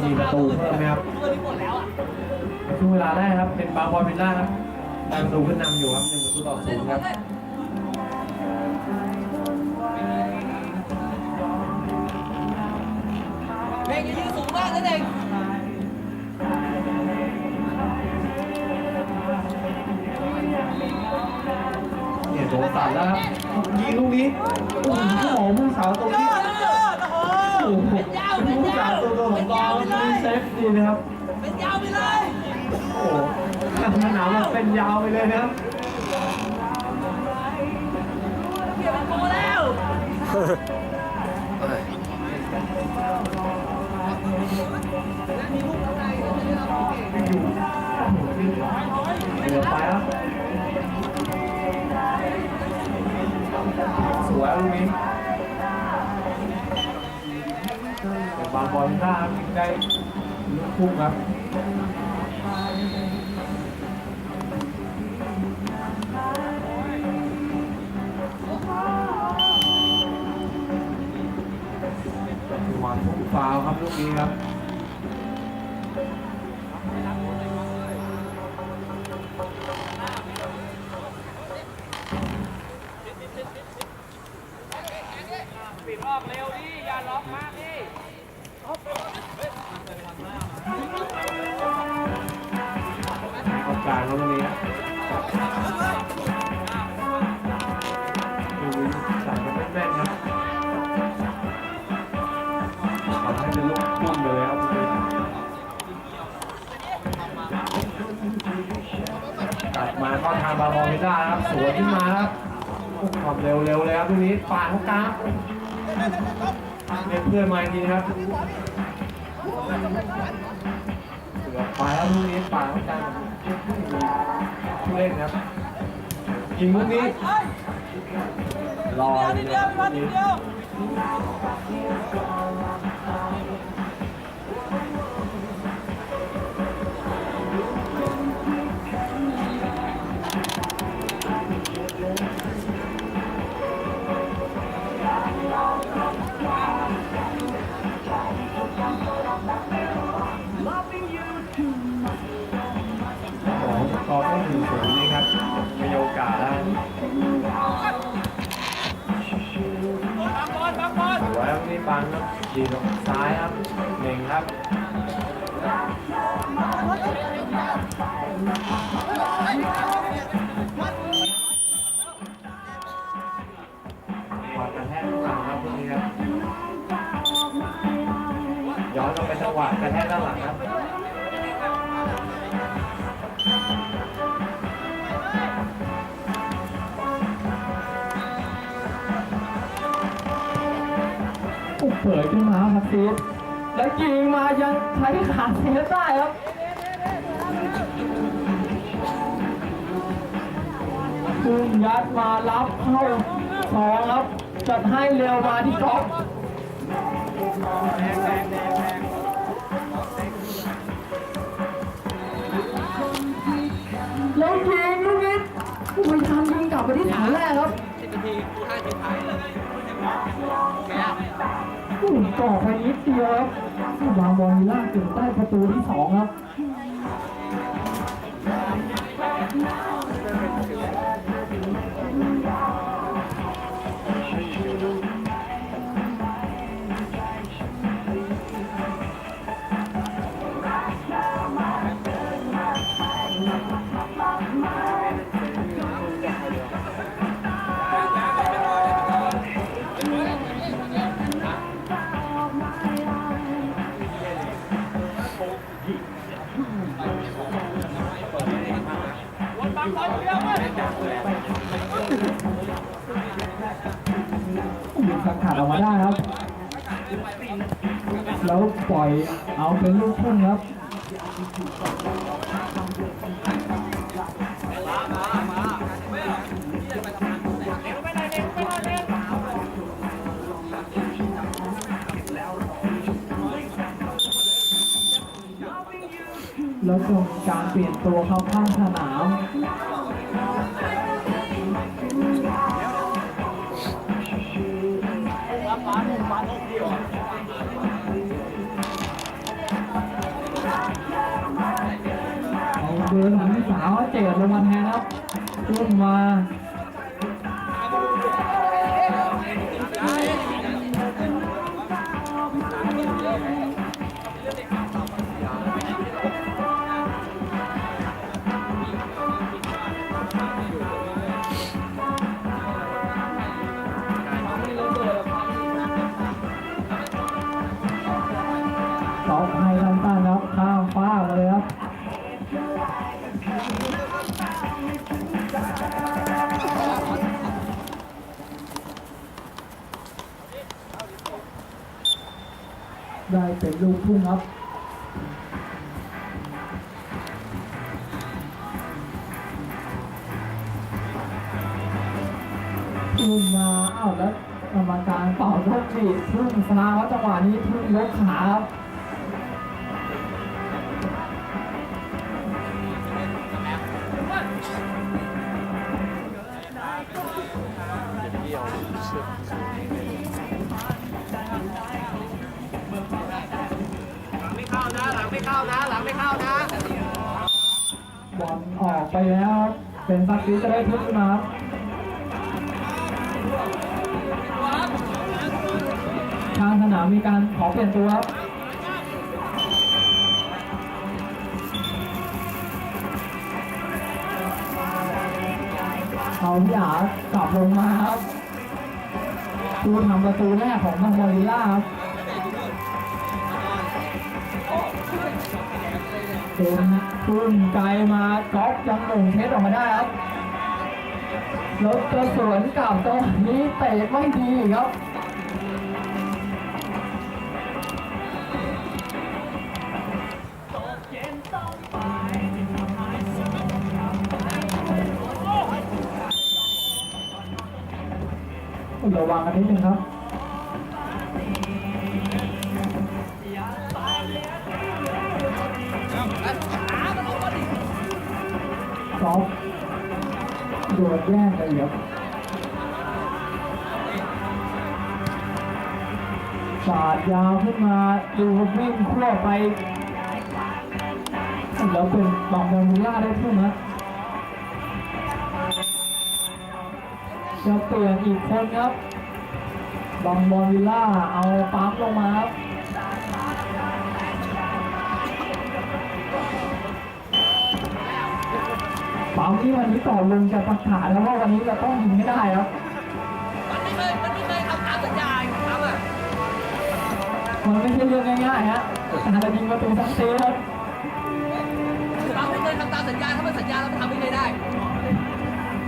มีประตูเพิ่มไหมครับช่วงเวลาได้ครับ เป็นบางบอลเป็นล่าครับได้ประตูขึ้นนำอยู่ครับหนึ่งประตูต่อศูนย์ครับเด็กยืนสูงมากนะเด็กเนี่ยโดนตัดแล้วครับยิงลูกนี้โอ้โหหมอมือสาวตรงนี้โอ้โหโอ้โห เป็นยาวเป็นผู้ยาสาววตัวโตขเป็องนบอยาวลไปเลมียเซฟดีนะครับ เป็นยาวไปเลย โอ้โหข้างสนามแบบเป็นยาวไปเลยนะครับเปลี่ยนเป็นโกแล้วเดี๋ยวไปครับสวยลูกนี้แต่ บางบอลหน้ายิงได้ลูกพุ่ครับหวานพุ่งฟาวครับลูกนี้ครับ ปิดออกเร็วดิอย่าล็อกมากดิโอกาสเขาตรงนี้ครับดูสั่งกันแม่นๆครับทำให้เป็นลูกพุ่งเลยครับกลับมาเข้าทางบาบอลไม่ได้ครับ สวนขึ้นมาครับโอ้ความเร็วเร็วเลยครับตรงนี้ปาดเข้ากลาง เล่นเพื่อนมาจริงครับเสือไปแล้วลูกนี้ปาดเข้ากลางผู้เล่นครับยิงลูกนี้ลอยนิดเดียวพี่บอลนิดเดียว ครับนี่ปังครับดีลงซ้ายครับหนึ่งครับจังหวะกระแทกข้างหลังครับพวกนี้ครับย้อนกลับไปจังหวะกระแทกด้านหลังครับ เผยขึ้นมาครับซีดแล้วยิงมายังใช้ขาเซฟได้ครับพุ่งยัดมารับเข้าสองครับจัดให้เร็วมาที่ก๊อฟแล้วยิงลูกนี้ไม่ทันยิงกลับไปที่ฐานแรกครับสิบนาทีกูห้าสิบท้าย กูจ่อไปนิดเดียวครับวางบอลล่างถึงใต้ประตูที่สองครับ สังขาดออกมาได้ครับ แล้วปล่อยเอาเป็นลูกพุ่งครับ แล้วชมการเปลี่ยนตัวเข้าข้างสนามเอาเบอร์สามที่สาวเจ็ดลงมาแทนครับขึ้นมา ลูกทุ่งครับทุ่งมาอ้าวแล้วกรรมการเป่านกหวีดทุ่งซาครับจังหวะนี้ทุ่งยกขาครับไม่ เข้านะ หลังไม่เข้านะบอลออกไปแล้วเป็นสักดีจะได้ทุบขึ้นมาทางสนามมีการขอเปลี่ยนตัวครับเอาพี่อากลับลงมาครับผู้ทำประตูแรกของทางบอลลิล่าครับ เป็นพุ่งไกลมาก๊อฟยังหม่งเทสออกมาได้ครับล้วกระสวนกลับตรงนี้เตะไม่ดีครับระวังกันนิดนึงครับ ครับสาดยาวขึ้นมาดูวิ่งขั้วไป แล้วเป็นบองบอลมูล่าได้ขึ้นนะจะเปลี่ยนอีกคนครับบองบอลวิลล่าเอาปั๊มลงมาครับ ปั๊มที่วันนี้ต่อลงจะประกาศแล้วว่าวันนี้จะต้องยิงให้ได้ครับมันไม่เคยมันไม่เคยทำตามสัญญาครับอะมันไม่ใช่เรื่องง่ายๆฮะการจะยิงประตูสักทีครับเราไม่เคยทำตามสัญญาถ้ามันสัญญาเราทำไม่เคยได้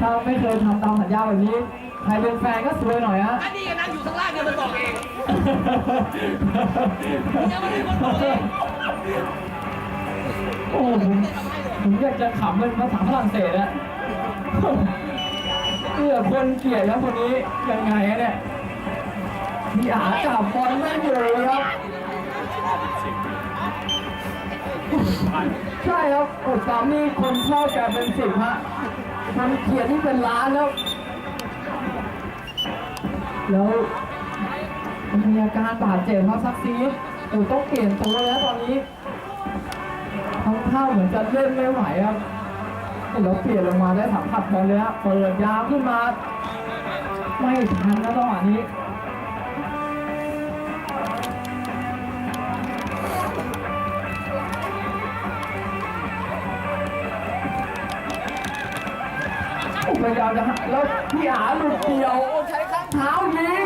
ถ้าไม่เคยทำตามสัญญาแบบนี้ใครเป็นแฟนก็สวยหน่อยฮะอันนี้ก็นั่งอยู่ข้างล่างเนี่ยมันบอกเองเนี่ยมันเป็นคนบอกเองโอ้ผม ผมอยากจะขำเป็นภาษาฝรั่งเศสอะเพื่อคนเกลียดครับคนนี้ยังไงอะเนี่ยมีอาจับบอลไม่อยู่เลยครับใช่ครับโอ้สามนี่คนชอบแกเป็นสิบฮะคนเกลียดที่เป็นล้านแล้ว แล้วมีอาการบาดเจ็บครับซักซีโอ้ต้องเปลี่ยนตัวแล้วตอนนี้ ทำท่าเหมือนจะเล่นไม่ไหวครับแล้วเปลี่ยนลงมาได้สัมผัสบอลเลยฮะเปิดยาวขึ้นมา ไม่ทันนะจังหวะนี้พยายามจะหาแล้วพี่อาหลุดเดียวใช้ข้างเท้ายิง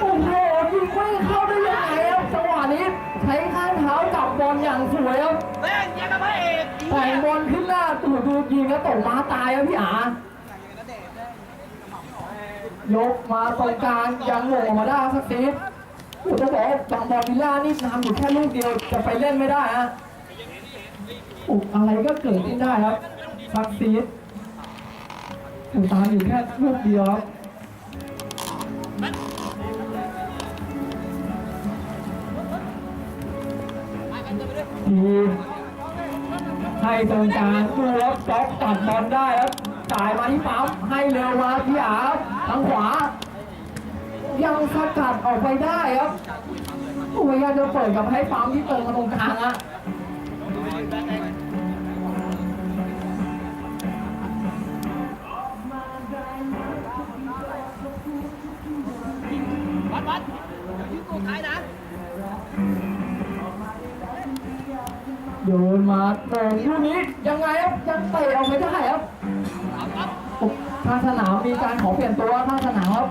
โอ้โหยิงไม่เข้าได้ยังไงครับจังหวะนี้ใช้ข้างเท้าจั บอลอย่างสวยครับแม่งยังกับพระเอกแต่งบอลขึ้นหน้าตู่ดูยิงแล้วตกม้าตายครับพี่อายกมาตรงกลางยังหม่งออกมาได้สักทีโอ้โหต้องบอกว่าบางบอลวิลล่านี่นำอยู่แค่ลูกเดียวจะไปเล่นไม่ได้ฮะอุกอะไรก็เกิดขึ้นได้ครับซักซีดตามอยู่แค่ลูกเดียวครับ ตรงกลางดูแล้วจ็อกตัดบอลได้ครับจ่ายมาที่ปั๊มให้เร็วมาพี่อาทางขวา ยังสกัดออกไปได้ครับโอ้ยพยายว่าจะเปิดกับให้ปั๊มที่เติมมาตรงกลางอะางสนามมีการขอเปลี่ยนตัวข้างสนามครับ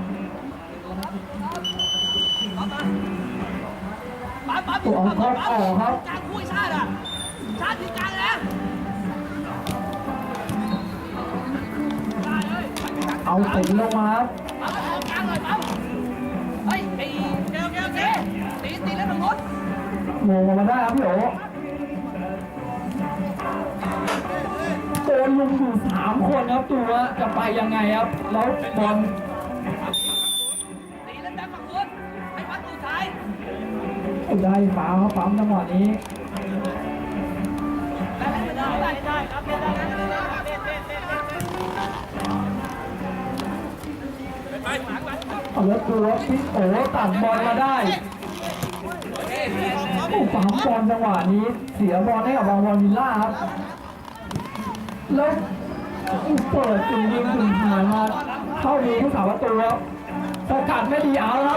ปั๊บปั๊บตัวเขาออกครับกลางคุยชาติอะชาติที่กลางนะได้เลยเอาตีลงมาครับปั๊บออกกลางเลยปั๊บเฮ้ยไอ้เกลเกลเกลตีตีแล้วตรงรถโมงออกมาได้ครับพี่โอ ดนลุมอยู่สามคนครับตัวจะไปยังไงครับแล้วบอลตีแล้วแบกฝั่งนู้นให้พัดตัวท้ายได้ฟ้าครับปั๊มจังหวะนี้ได้ได้ได้ได้ครับได้ได้ได้ได้เต้นเต้นเต้นเต้นไปหลังหลังเอาแล้วตัวพี่โอตัดบอลมาได้โอ้ปั๊มบอลจังหวะนี้ เสียบอลให้กับบางบอลวิลล่าครับ แล้วเปิดถึงยิงถึงผ่านมาเข้ามือผู้สาวประตูครับสกัดไม่ดีเอาแล้ว